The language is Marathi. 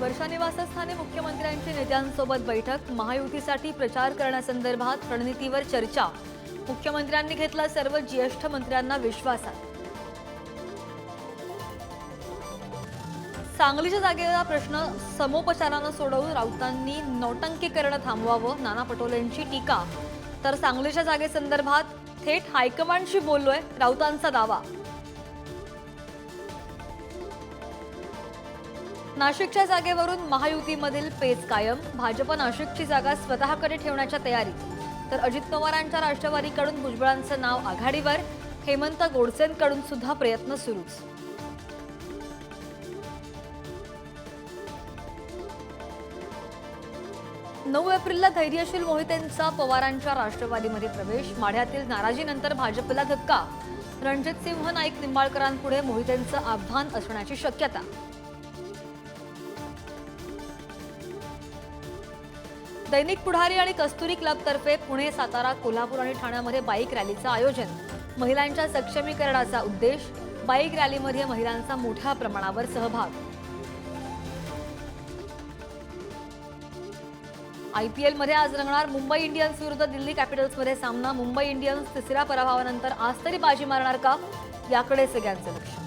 वर्षा निवासस्थानी मुख्यमंत्र्यांची नेत्यांसोबत बैठक महायुतीसाठी प्रचार करण्यासंदर्भात रणनीतीवर चर्चा. मुख्यमंत्र्यांनी घेतला सर्व ज्येष्ठ मंत्र्यांना विश्वासात. सांगलीच्या जागेचा प्रश्न समोपचारानं सोडवून राऊतांनी नौटंकीकरण थांबवावं नाना पटोलेंची टीका. तर सांगलीच्या जागेसंदर्भात थेट हायकमांडशी बोललोय राऊतांचा दावा. नाशिकच्या जागेवरून महायुतीमधील पेच कायम. भाजप नाशिकची जागा स्वतःकडे ठेवण्याच्या तयारीत. तर अजित पवारांच्या राष्ट्रवादीकडून भुजबळांचं नाव आघाडीवर हेमंत गोडसेंकडून सुद्धा प्रयत्न सुरूच. नऊ एप्रिलला धैर्यशील मोहितेंचा पवारांच्या राष्ट्रवादीमध्ये प्रवेश. माढ्यातील नाराजीनंतर भाजपला धक्का. रणजित सिंह नाईक निंबाळकरांपुढे मोहितेंचं आव्हान असण्याची शक्यता. दैनिक पुढारी आणि कस्तुरी क्लबतर्फे पुणे सातारा कोल्हापूर आणि ठाण्यामध्ये बाईक रॅलीचं आयोजन. महिलांच्या सक्षमीकरणाचा उद्देश बाईक रॅलीमध्ये महिलांचा मोठ्या प्रमाणावर सहभाग. आय पी एलमध्ये आज रंगणार मुंबई इंडियन्स विरुद्ध दिल्ली कॅपिटल्समध्ये सामना. मुंबई इंडियन्स तिसऱ्या पराभवानंतर आज तरी बाजी मारणार का? याकडे सगळ्यांचं लक्ष.